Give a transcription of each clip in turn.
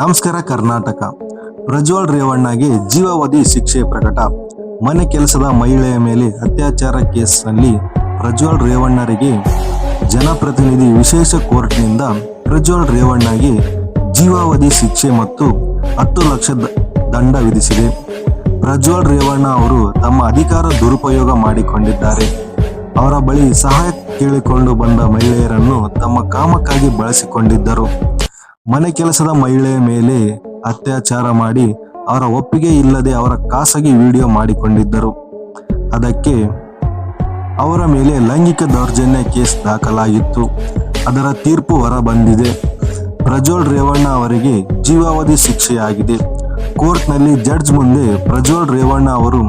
ನಮಸ್ಕಾರ ಕರ್ನಾಟಕ. ಪ್ರಜ್ವಲ್ ರೇವಣ್ಣಗೆ ಜೀವಾವಧಿ ಶಿಕ್ಷೆ ಪ್ರಕಟ. ಮನೆ ಕೆಲಸದ ಮಹಿಳೆಯ ಮೇಲೆ ಅತ್ಯಾಚಾರ ಕೇಸ್ನಲ್ಲಿ ಪ್ರಜ್ವಲ್ ರೇವಣ್ಣರಿಗೆ ಜನಪ್ರತಿನಿಧಿ ವಿಶೇಷ ಕೋರ್ಟ್ನಿಂದ ಪ್ರಜ್ವಲ್ ರೇವಣ್ಣಗೆ ಜೀವಾವಧಿ ಶಿಕ್ಷೆ ಮತ್ತು ಹತ್ತು ಲಕ್ಷ ದಂಡ ವಿಧಿಸಿದೆ. ಪ್ರಜ್ವಲ್ ರೇವಣ್ಣ ಅವರು ತಮ್ಮ ಅಧಿಕಾರ ದುರುಪಯೋಗ ಮಾಡಿಕೊಂಡಿದ್ದಾರೆ. ಅವರ ಬಳಿ ಸಹಾಯ ಕೇಳಿಕೊಂಡು ಬಂದ ಮಹಿಳೆಯರನ್ನು ತಮ್ಮ ಕಾಮಕ್ಕಾಗಿ ಬಳಸಿಕೊಂಡಿದ್ದರು. ಮನೆ ಕೆಲಸದ ಮಹಿಳೆಯ ಮೇಲೆ ಅತ್ಯಾಚಾರ ಮಾಡಿ ಅವರ ಒಪ್ಪಿಗೆ ಇಲ್ಲದೆ ಅವರ ಖಾಸಗಿ ವಿಡಿಯೋ ಮಾಡಿಕೊಂಡಿದ್ದರು. ಅದಕ್ಕೆ ಅವರ ಮೇಲೆ ಲೈಂಗಿಕ ದೌರ್ಜನ್ಯ ಕೇಸ್ ದಾಖಲಾಗಿತ್ತು. ಅದರ ತೀರ್ಪು ಹೊರ ಬಂದಿದೆ ಪ್ರಜ್ವಲ್ ರೇವಣ್ಣ ಅವರಿಗೆ ಜೀವಾವಧಿ ಶಿಕ್ಷೆಯಾಗಿದೆ. ಕೋರ್ಟ್ನಲ್ಲಿ ಜಡ್ಜ್ ಮುಂದೆ ಪ್ರಜ್ವಲ್ ರೇವಣ್ಣ ಅವರು,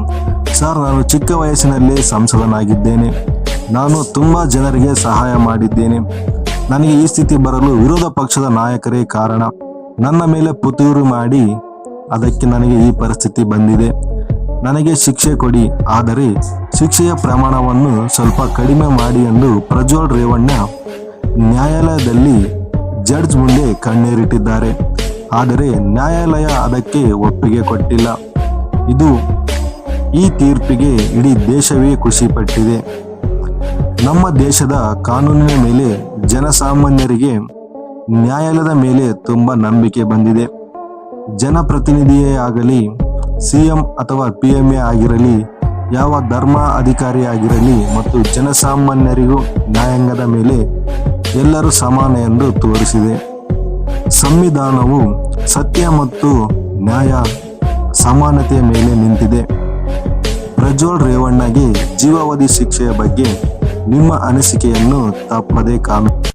ಸರ್, ನಾನು ಚಿಕ್ಕ ವಯಸ್ಸಿನಲ್ಲೇ ಸಂಸದನಾಗಿದ್ದೇನೆ. ನಾನು ತುಂಬಾ ಜನರಿಗೆ ಸಹಾಯ ಮಾಡಿದ್ದೇನೆ. ನನಗೆ ಈ ಸ್ಥಿತಿ ಬರಲು ವಿರೋಧ ಪಕ್ಷದ ನಾಯಕರೇ ಕಾರಣ. ನನ್ನ ಮೇಲೆ ಪುತೂರು ಮಾಡಿ ಅದಕ್ಕೆ ನನಗೆ ಈ ಪರಿಸ್ಥಿತಿ ಬಂದಿದೆ. ನನಗೆ ಶಿಕ್ಷೆ ಕೊಡಿ, ಆದರೆ ಶಿಕ್ಷೆಯ ಪ್ರಮಾಣವನ್ನು ಸ್ವಲ್ಪ ಕಡಿಮೆ ಮಾಡಿ ಎಂದು ಪ್ರಜ್ವಲ್ ರೇವಣ್ಣ ನ್ಯಾಯಾಲಯದಲ್ಲಿ ಜಡ್ಜ್ ಮುಂದೆ ಕಣ್ಣೀರಿಟ್ಟಿದ್ದಾರೆ. ಆದರೆ ನ್ಯಾಯಾಲಯ ಅದಕ್ಕೆ ಒಪ್ಪಿಗೆ ಕೊಟ್ಟಿಲ್ಲ. ಇದು ಈ ತೀರ್ಪಿಗೆ ಇಡೀ ದೇಶವೇ ಖುಷಿಪಟ್ಟಿದೆ. ನಮ್ಮ ದೇಶದ ಕಾನೂನಿನ ಮೇಲೆ ಜನಸಾಮಾನ್ಯರಿಗೆ ನ್ಯಾಯಾಲಯದ ಮೇಲೆ ತುಂಬ ನಂಬಿಕೆ ಬಂದಿದೆ. ಜನಪ್ರತಿನಿಧಿಯೇ ಆಗಲಿ, ಸಿಎಂ ಅಥವಾ ಪಿ ಎಂ ಎ ಆಗಿರಲಿ, ಯಾವ ಧರ್ಮ ಅಧಿಕಾರಿ ಆಗಿರಲಿ ಮತ್ತು ಜನಸಾಮಾನ್ಯರಿಗೂ ನ್ಯಾಯಾಂಗದ ಮೇಲೆ ಎಲ್ಲರೂ ಸಮಾನ ಎಂದು ತೋರಿಸಿದೆ. ಸಂವಿಧಾನವು ಸತ್ಯ ಮತ್ತು ನ್ಯಾಯ ಸಮಾನತೆಯ ಮೇಲೆ ನಿಂತಿದೆ. ಪ್ರಜ್ವಲ್ ರೇವಣ್ಣಗೆ ಜೀವಾವಧಿ ಶಿಕ್ಷೆಯ ಬಗ್ಗೆ ನಿಮ್ಮ ಅನಿಸಿಕೆಯನ್ನು ತಪ್ಪದೇ ಕಾಮೆಂಟ್